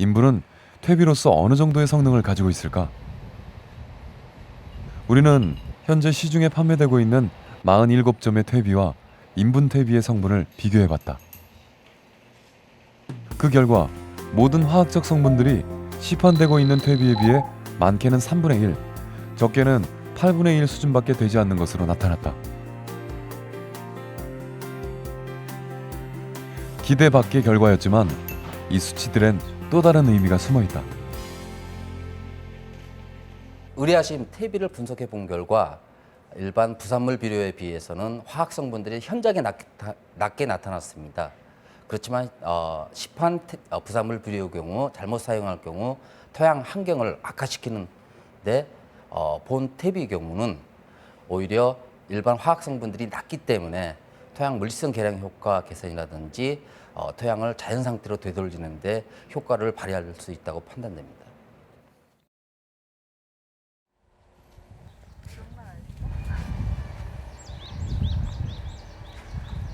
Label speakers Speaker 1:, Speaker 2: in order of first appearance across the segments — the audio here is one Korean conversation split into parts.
Speaker 1: 인분은 퇴비로서 어느 정도의 성능을 가지고 있을까? 우리는 현재 시중에 판매되고 있는 47점의 퇴비와 인분 퇴비의 성분을 비교해 봤다. 그 결과 모든 화학적 성분들이 시판되고 있는 퇴비에 비해 많게는 3분의 1, 적게는 8분의 1 수준밖에 되지 않는 것으로 나타났다. 기대 밖의 결과였지만 이 수치들엔 또 다른 의미가 숨어 있다.
Speaker 2: 의뢰하신 퇴비를 분석해 본 결과 일반 부산물 비료에 비해서는 화학 성분들이 현저하게 낮, 낮게 나타났습니다. 그렇지만 어, 시판 태- 어, 부산물 비료의 경우 잘못 사용할 경우 토양 환경을 악화시키는데 어, 본 퇴비 경우는 오히려 일반 화학 성분들이 낮기 때문에 토양 물리성 개량 효과 개선이라든지 어, 토양을 자연 상태로 되돌리는데 효과를 발휘할 수 있다고 판단됩니다.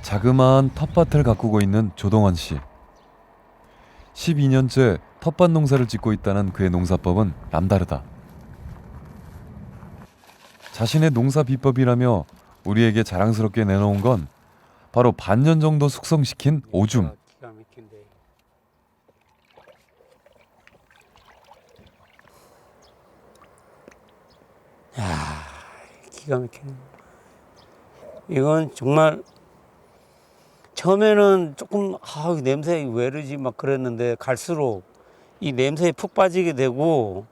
Speaker 1: 자그마한 텃밭을 가꾸고 있는 조동원 씨. 12년째 텃밭 농사를 짓고 있다는 그의 농사법은 남다르다. 자신의 농사 비법이라며 우리에게 자랑스럽게 내놓은 건 바로 반년 정도 숙성시킨 오줌.
Speaker 3: 막힌데. 야, 기가 막히네. 이건 정말 처음에는 조금 아, 냄새 왜 이러지 막 그랬는데 갈수록 이 냄새에 푹 빠지게 되고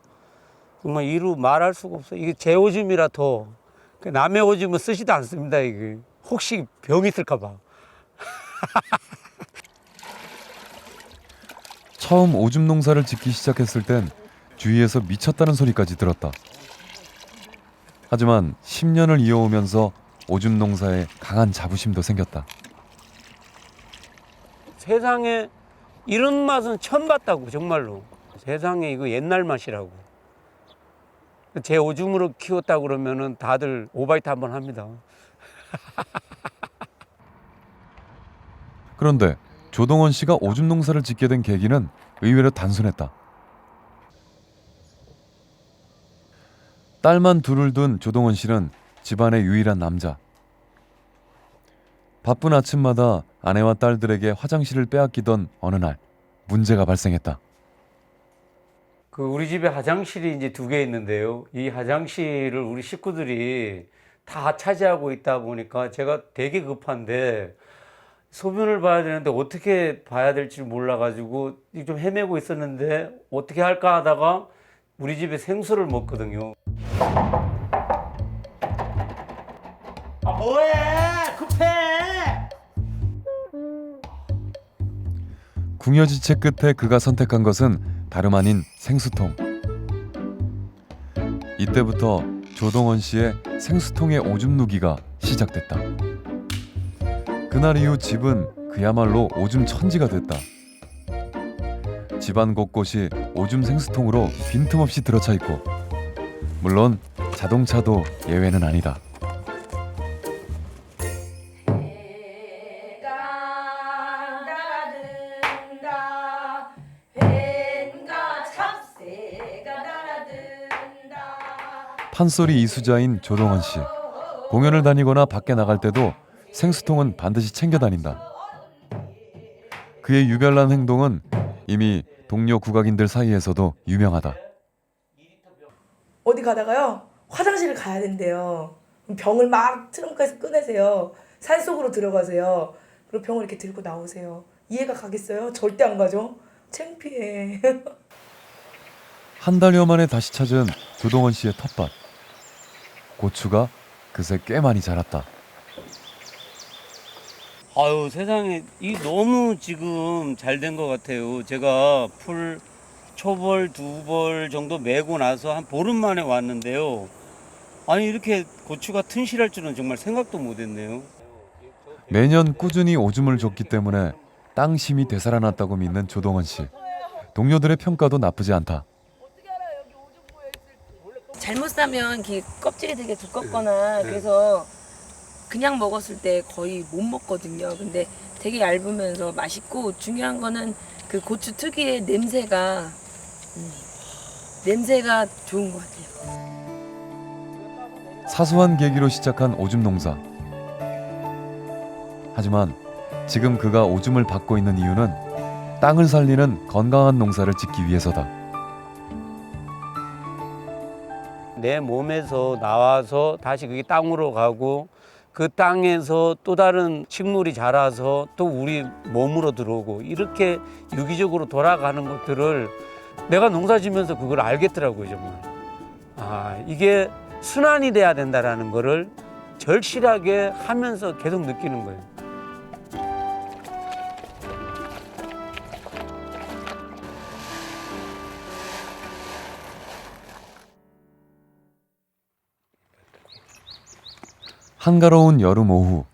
Speaker 3: 정말 이루 말할 수가 없어. 이게 제 오줌이라 더그 남의 오줌은 쓰지도 않습니다. 이게 혹시 병 있을까 봐.
Speaker 1: 처음 오줌 농사를 짓기 시작했을 땐 주위에서 미쳤다는 소리까지 들었다. 하지만 10년을 이어오면서 오줌 농사에 강한 자부심도 생겼다.
Speaker 3: 세상에 이런 맛은 처음 봤다고 정말로 세상에 이거 옛날 맛이라고 제 오줌으로 키웠다 그러면은 다들 오바이트 한번 합니다
Speaker 1: 그런데 조동원 씨가 오줌 농사를 짓게 된 계기는 의외로 단순했다. 딸만 둘을 둔 조동원 씨는 집안의 유일한 남자. 바쁜 아침마다 아내와 딸들에게 화장실을 빼앗기던 어느 날 문제가 발생했다.
Speaker 3: 그 우리 집에 화장실이 이제 두 개 있는데요 이 화장실을 우리 식구들이 다 차지하고 있다 보니까 제가 되게 급한데 소변을 봐야 되는데 어떻게 봐야 될지 몰라가지고 좀 헤매고 있었는데 어떻게 할까 하다가 우리 집에 생수를 먹거든요. 아 뭐해 급해
Speaker 1: 궁여지체 끝에 그가 선택한 것은 다름 아닌 생수통. 이때부터 조동원 씨의 생수통의 오줌 누기가 시작됐다. 그날 이후 집은 그야말로 오줌 천지가 됐다. 집안 곳곳이 오줌 생수통으로 빈틈없이 들어차 있고, 물론 자동차도 예외는 아니다. 판소리 이수자인 조동원 씨. 공연을 다니거나 밖에 나갈 때도 생수통은 반드시 챙겨 다닌다. 그의 유별난 행동은 이미 동료 국악인들 사이에서도 유명하다.
Speaker 4: 어디 가다가요 화장실을 가야 된대요. 병을 막 트렁크에서 꺼내세요. 산 속으로 들어가세요. 그리고 병을 이렇게 들고 나오세요. 이해가 가겠어요? 절대 안 가죠. 창피해.
Speaker 1: 한 달여 만에 다시 찾은 조동원 씨의 텃밭. 고추가 그새 꽤 많이 자랐다.
Speaker 3: 아유 세상에 이 너무 지금 잘 된 것 같아요. 제가 풀 초벌 두 벌 정도 메고 나서 한 보름 만에 왔는데요. 아니 이렇게 고추가 튼실할 줄은 정말 생각도 못했네요.
Speaker 1: 매년 꾸준히 오줌을 줬기 때문에 땅 심이 되살아났다고 믿는 조동원 씨. 동료들의 평가도 나쁘지 않다.
Speaker 5: 잘못 싸면 이렇게 껍질이 되게 두껍거나 그래서 그냥 먹었을 때 거의 못 먹거든요. 근데 되게 얇으면서 맛있고 중요한 거는 그 고추 특유의 냄새가 음, 냄새가 좋은 것 같아요.
Speaker 1: 사소한 계기로 시작한 오줌 농사. 하지만 지금 그가 오줌을 받고 있는 이유는 땅을 살리는 건강한 농사를 짓기 위해서다.
Speaker 3: 내 몸에서 나와서 다시 그게 땅으로 가고 그 땅에서 또 다른 식물이 자라서 또 우리 몸으로 들어오고 이렇게 유기적으로 돌아가는 것들을 내가 농사 지면서 그걸 알겠더라고요 정말. 아 이게 순환이 돼야 된다라는 거를 절실하게 하면서 계속 느끼는 거예요
Speaker 1: 한가로운 여름 오후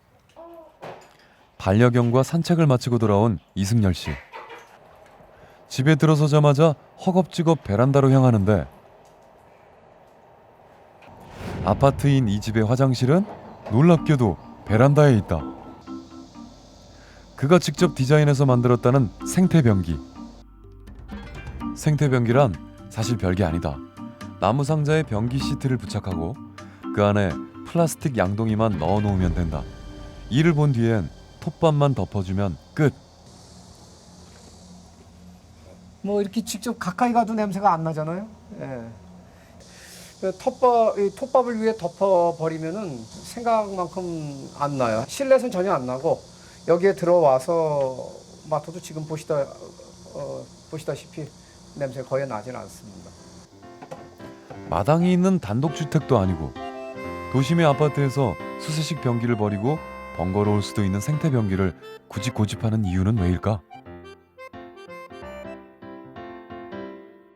Speaker 1: 반려견과 산책을 마치고 돌아온 이승열 씨. 집에 들어서자마자 허겁지겁 베란다로 향하는데 아파트인 이 집의 화장실은 놀랍게도 베란다에 있다. 그가 직접 디자인해서 만들었다는 생태변기. 생태변기란 사실 별게 아니다. 나무 상자에 변기 시트를 부착하고 그 안에 플라스틱 양동이만 넣어 놓으면 된다. 이를 본 뒤엔 톱밥만 덮어주면 끝.
Speaker 6: 뭐 이렇게 직접 가까이 가도 냄새가 안 나잖아요. 예. 그 톱밥, 이 톱밥을 위해 덮어 버리면은 생각만큼 안 나요. 실내에서는 전혀 안 나고 여기에 들어와서 맡아도 지금 보시다 어, 보시다시피 냄새 거의 나진 않습니다.
Speaker 1: 마당이 있는 단독 주택도 아니고 도심의 아파트에서 수세식 변기를 버리고 번거로울 수도 있는 생태 변기를 굳이 고집하는 이유는 왜일까?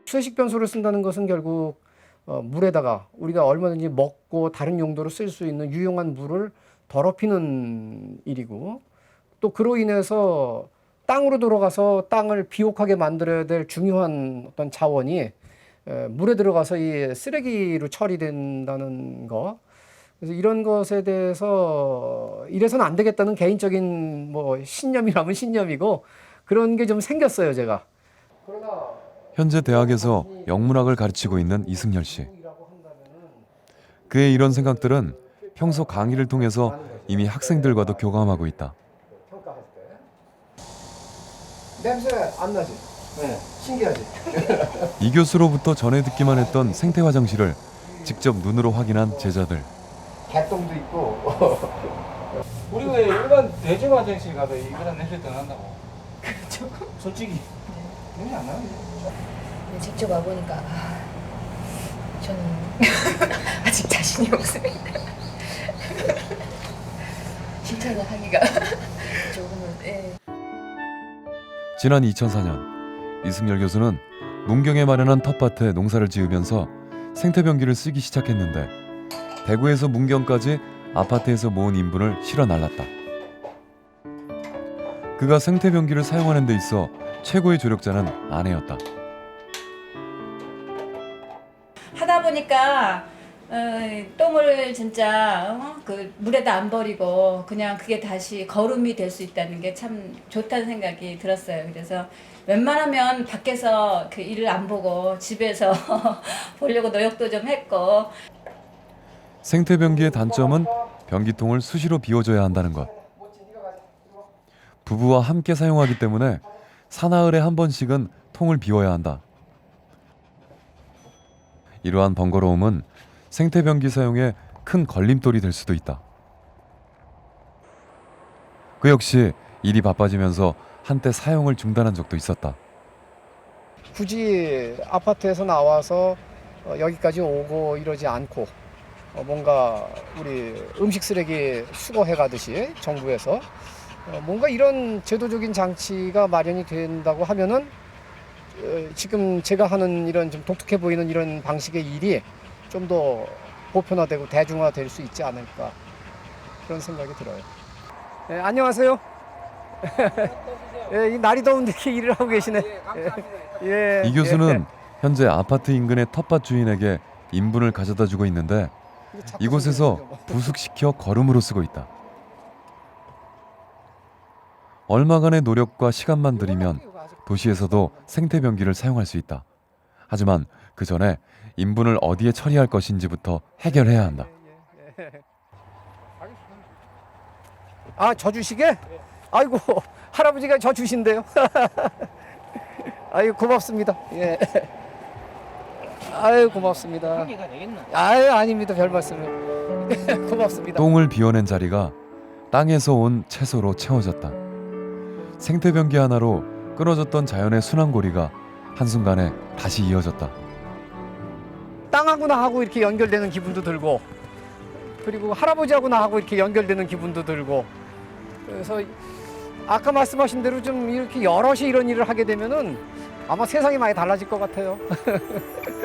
Speaker 6: 수세식 변소를 쓴다는 것은 결국 어, 물에다가 우리가 얼마든지 먹고 다른 용도로 쓸 수 있는 유용한 물을 더럽히는 일이고 또 그로 인해서 땅으로 들어가서 땅을 비옥하게 만들어야 될 중요한 어떤 자원이 에, 물에 들어가서 이 쓰레기로 처리된다는 거. 그래서 이런 것에 대해서 이래서는 안 되겠다는 개인적인 뭐 신념이라면 신념이고 그런 게 좀 생겼어요, 제가.
Speaker 1: 현재 대학에서 영문학을 가르치고 있는 이승열 씨. 그의 이런 생각들은 평소 강의를 통해서 이미 학생들과도 교감하고 있다.
Speaker 6: 냄새 안 나지? 네, 신기하지?
Speaker 1: 이 교수로부터 전해 듣기만 했던 생태 화장실을 직접 눈으로 확인한 제자들.
Speaker 6: 개똥도 있고
Speaker 7: 우리 왜 일반 대중 화장실 가도 이거랑 냄새 더 난다고? 그렇죠. 솔직히 냄새 안 나는데.
Speaker 8: 직접 와보니까 아, 저는 아직 자신이 없습니다. 칭찬을 하기가 조금은 예.
Speaker 1: 지난 2004년 이승열 교수는 문경에 마련한 텃밭에 농사를 지으면서 생태 변기를 쓰기 시작했는데 대구에서 문경까지 아파트에서 모은 인분을 실어 날랐다. 그가 생태변기를 사용하는 데 있어 최고의 조력자는 아내였다.
Speaker 9: 하다 보니까 어, 똥을 진짜 어? 그 물에다 안 버리고 그냥 그게 다시 거름이 될 수 있다는 게 참 좋다는 생각이 들었어요. 그래서 웬만하면 밖에서 그 일을 안 보고 집에서 보려고 노력도 좀 했고
Speaker 1: 생태 변기의 단점은 변기통을 수시로 비워줘야 한다는 것. 부부와 함께 사용하기 때문에 사나흘에 한 번씩은 통을 비워야 한다. 이러한 번거로움은 생태 변기 사용에 큰 걸림돌이 될 수도 있다. 그 역시 일이 바빠지면서 한때 사용을 중단한 적도 있었다.
Speaker 6: 굳이 아파트에서 나와서 어, 여기까지 오고 이러지 않고 어, 뭔가 우리 음식 쓰레기 수거해 가듯이 정부에서 어, 뭔가 이런 제도적인 장치가 마련이 된다고 하면은 어, 지금 제가 하는 이런 좀 독특해 보이는 이런 방식의 일이 좀 더 보편화되고 대중화될 수 있지 않을까 그런 생각이 들어요. 네, 안녕하세요. 예, 이 날이 더운데 이렇게 일을 하고 계시네. 예,
Speaker 1: 이 교수는 현재 아파트 인근의 텃밭 주인에게 인분을 가져다 주고 있는데 이곳에서 부숙시켜 거름으로 쓰고 있다. 얼마간의 노력과 시간만 들이면 도시에서도 생태 변기를 사용할 수 있다. 하지만 그 전에 인분을 어디에 처리할 것인지부터 해결해야 한다.
Speaker 6: 아, 저 주시게? 아이고, 할아버지가 저 주신대요. 아유, 고맙습니다. 예. 아유, 고맙습니다.
Speaker 7: 관계가 되겠나?
Speaker 6: 아유, 아닙니다. 별 말씀을. 고맙습니다.
Speaker 1: 똥을 비워낸 자리가 땅에서 온 채소로 채워졌다. 생태변기 하나로 끊어졌던 자연의 순환고리가 한순간에 다시 이어졌다.
Speaker 6: 땅하고 나하고 이렇게 연결되는 기분도 들고 그리고 할아버지하고 나하고 이렇게 연결되는 기분도 들고 그래서 아까 말씀하신 대로 좀 이렇게 여럿이 이런 일을 하게 되면은 아마 세상이 많이 달라질 것 같아요.